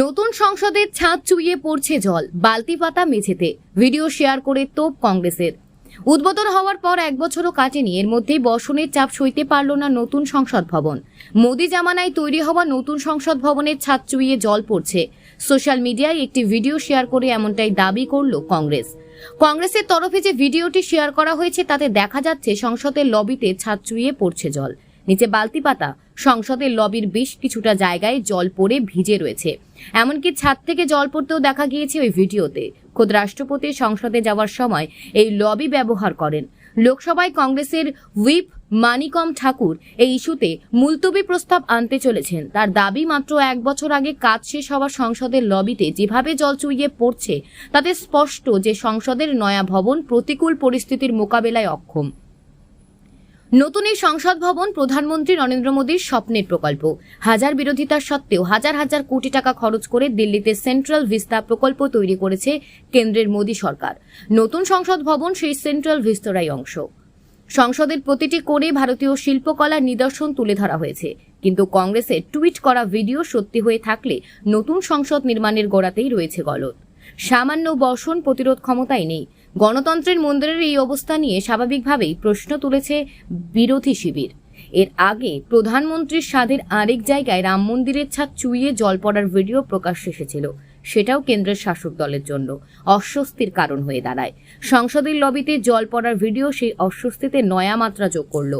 নতুন সংসদের ছাদ চুইয়ে পড়ছে জল, বালতি পাতা মেঝেতে। ভিডিও শেয়ার করে তোপ কংগ্রেসের। উদ্বোধন হওয়ার পর এক বছরও কাটেনি, এর মধ্যেই বর্ষণের চাপ সইতে পারল না নতুন সংসদ ভবন। মোদি জামানায় তৈরি হওয়া নতুন সংসদ ভবনের ছাদ চুইয়ে জল পড়ছে। সোশ্যাল মিডিয়ায় একটি ভিডিও শেয়ার করে এমনটাই দাবি করল কংগ্রেস। কংগ্রেসের তরফে যে ভিডিওটি শেয়ার করা হয়েছে, তাতে দেখা যাচ্ছে সংসদের লবিতে ছাদ চুইয়ে পড়ছে জল। নিচে বালতি পাতা, সংসদের লবির বেশ কিছুটা জায়গায় জল পড়ে ভিজে রয়েছে। এমনকি ছাদ থেকে জল পড়তেও দেখা গিয়েছে ওই ভিডিওতে। খোদ রাষ্ট্রপতি সংসদে যাওয়ার সময় এই লবি ব্যবহার করেন। লোকসভায় কংগ্রেসের হুইপ মানিকম ঠাকুর এই ইস্যুতে মুলতবি প্রস্তাব আনতে চলেছেন। তার দাবি, মাত্র এক বছর আগে কাজ শেষ হওয়া সংসদের লবিতে যেভাবে জল চুইয়ে পড়ছে, তাতে স্পষ্ট যে সংসদের নয়া ভবন প্রতিকূল পরিস্থিতির মোকাবেলায় অক্ষম। নতুন এই সংসদ ভবন প্রধানমন্ত্রী নরেন্দ্র মোদীর স্বপ্নের প্রকল্প। হাজার বিরোধিতা সত্ত্বেও হাজার হাজার কোটি টাকা খরচ করে দিল্লিতে সেন্ট্রাল ভিস্তা প্রকল্প তৈরি করেছে কেন্দ্রের মোদী সরকার। নতুন সংসদ ভবন সেই সেন্ট্রাল ভিস্তরাই অংশ। সংসদের প্রতিটি কোণে ভারতীয় শিল্পকলার নিদর্শন তুলে ধরা হয়েছে। কিন্তু কংগ্রেসের টুইট করা ভিডিও সত্যি হয়ে থাকলে নতুন সংসদ নির্মাণের গোড়াতেই রয়েছে গলদ। সামান্য বর্ষণ প্রতিরোধ ক্ষমতাই নেই। গণতন্ত্রের মন্দিরের এই অবস্থা নিয়ে স্বাভাবিকভাবেই প্রশ্ন তুলেছে বিরোধী শিবির। এর আগে প্রধানমন্ত্রীর স্বাদের আরেক জায়গায় রাম মন্দিরের ছাদ চুইয়ে জল পড়ার ভিডিও প্রকাশ এসেছিল। সেটাও কেন্দ্রের শাসক দলের জন্য অস্বস্তির কারণ হয়ে দাঁড়ায়। সংসদের লবিতে জল পড়ার ভিডিও সেই অস্বস্তিতে নয়া মাত্রা যোগ করল।